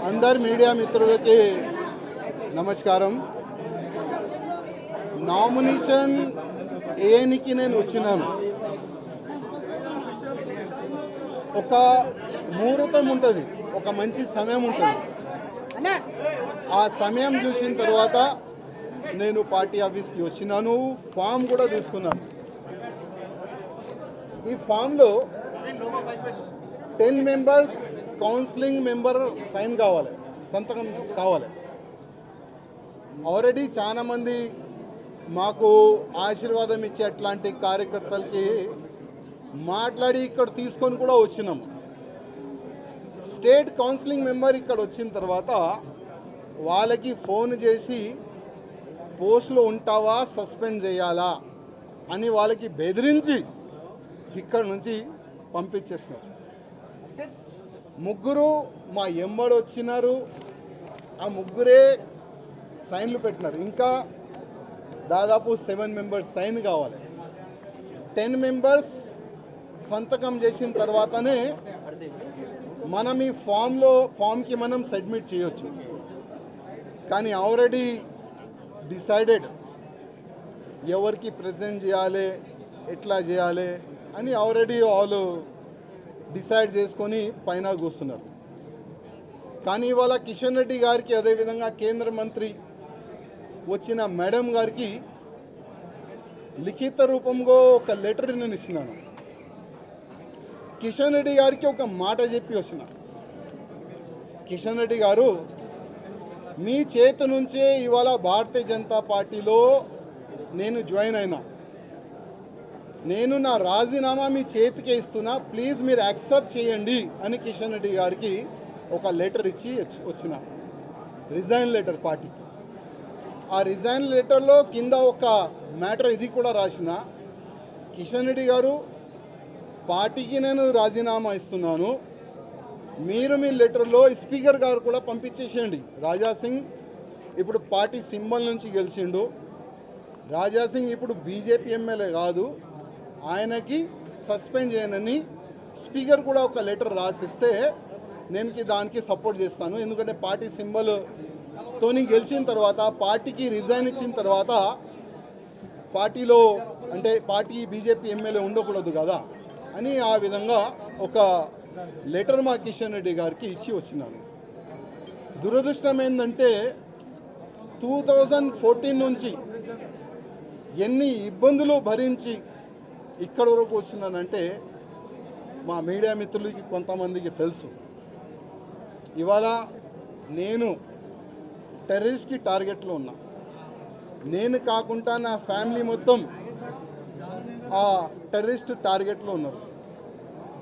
అందరు మీడియా మిత్రులకి నమస్కారం. నామినేషన్ ఏనికి నేను వచ్చినాను? ఒక ముహూర్తం ఉంటుంది ఒక మంచి సమయం ఉంటుంది. ఆ సమయం చూసిన తర్వాత నేను పార్టీ ఆఫీస్కి వచ్చినాను ఫామ్ కూడా తీసుకున్నాను. ఈ ఫామ్లో ten members counselling member sign కావాలి సంతకం కావాలి. ఆల్రెడీ చాలామంది మాకు ఆశీర్వాదం ఇచ్చే అట్లాంటి కార్యకర్తలకి మాట్లాడి ఇక్కడ తీసుకొని కూడా వచ్చినాం. స్టేట్ కౌన్సిలింగ్ మెంబర్ ఇక్కడ వచ్చిన తర్వాత వాళ్ళకి ఫోన్ చేసి పోస్ట్లో ఉంటావా? సస్పెండ్ చేయాలా? అని వాళ్ళకి బెదిరించి ఇక్కడ నుంచి పంపించేసినారు ముగ్గురు మా ఎంబడి వచ్చినారు. ఆ ముగ్గురే సైన్లు పెట్టినారు. ఇంకా దాదాపు సెవెన్ మెంబర్స్ సైన్ కావాలి. టెన్ మెంబర్స్ సంతకం చేసిన తర్వాతనే మనం ఈ ఫామ్లో ఫామ్కి మనం సబ్మిట్ చేయొచ్చు. కానీ ఆల్రెడీ డిసైడెడ్ ఎవరికి ప్రజెంట్ చేయాలి ఎట్లా చేయాలి అని ఆల్రెడీ వాళ్ళు డిసైడ్ చేసుకొని పైన కూస్తున్నారు కానీ ఇవాళ కిషన్ రెడ్డి గారికి అదేవిధంగా కేంద్ర మంత్రి వచ్చిన మేడం గారికి లిఖిత రూపంలో ఒక లెటర్ నేను ఇచ్చినాను కిషన్ రెడ్డి గారికి ఒక మాట చెప్పి వచ్చిన. కిషన్ రెడ్డి గారు మీ చేతి నుంచే ఇవాళ భారతీయ జనతా పార్టీలో నేను జాయిన్ అయినా. నేను నా రాజీనామా మీ చేతికే ఇస్తున్నా ప్లీజ్ మీరు యాక్సెప్ట్ చేయండి అని కిషన్ రెడ్డి గారికి ఒక లెటర్ ఇచ్చి వచ్చిన. రిజైన్ లెటర్ పార్టీకి. ఆ రిజైన్ లెటర్లో కింద ఒక మ్యాటర్ ఇది కూడా రాసిన. కిషన్ రెడ్డి గారు పార్టీకి నేను రాజీనామా ఇస్తున్నాను. మీరు మీ లెటర్లో స్పీకర్ గారు కూడా పంపించేసేయండి. రాజా సింగ్ ఇప్పుడు పార్టీ సింబల్ నుంచి గెలిచిండు. రాజా సింగ్ ఇప్పుడు బీజేపీ ఎమ్మెల్యే కాదు. ఆయనకి సస్పెండ్ చేయనని స్పీకర్ కూడా ఒక లెటర్ రాసిస్తే నేను దానికి సపోర్ట్ చేస్తాను. ఎందుకంటే పార్టీ సింబల్ తోని గెలిచిన తర్వాత పార్టీకి రిజైన్ ఇచ్చిన తర్వాత పార్టీలో అంటే పార్టీ బీజేపీ ఎమ్మెల్యే ఉండకూడదు కదా అని ఆ విధంగా ఒక లెటర్ మా కిషన్ రెడ్డి గారికి ఇచ్చి వచ్చినాను. దురదృష్టం ఏంటంటే టూ థౌజండ్ ఫోర్టీన్ నుంచి ఎన్ని ఇబ్బందులు భరించి ఇక్కడ వరకు వస్తున్నానంటే మా మీడియా మిత్రులకి కొంతమందికి తెలుసు. ఇవాళ నేను టెర్రరిస్ట్కి టార్గెట్లో ఉన్నా. నేను కాకుండా నా ఫ్యామిలీ మొత్తం ఆ టెర్రరిస్ట్ టార్గెట్లో ఉన్నారు.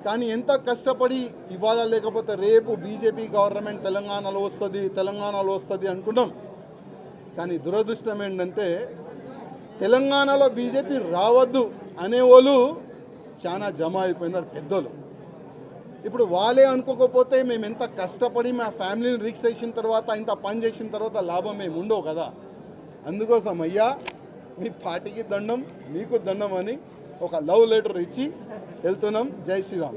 కానీ ఎంత కష్టపడి ఇవాళ లేకపోతే రేపు బీజేపీ గవర్నమెంట్ తెలంగాణలో వస్తుంది తెలంగాణలో వస్తుంది అనుకున్నాం. కానీ దురదృష్టం ఏంటంటే తెలంగాణలో బీజేపీ రావద్దు. అనేవాళ్ళు చాలా జమ అయిపోయినారు పెద్దలు ఇప్పుడు వాళ్ళే అనుకోకపోతే మేము ఎంత కష్టపడి మా ఫ్యామిలీని రిక్స్ చేసిన తర్వాత ఇంత పని చేసిన తర్వాత లాభం మేము ఉండవు కదా. అందుకోసం అయ్యా మీ పార్టీకి దండం మీకు దండం అని ఒక లవ్ లెటర్ ఇచ్చి వెళ్తున్నాం. జై శ్రీరామ్.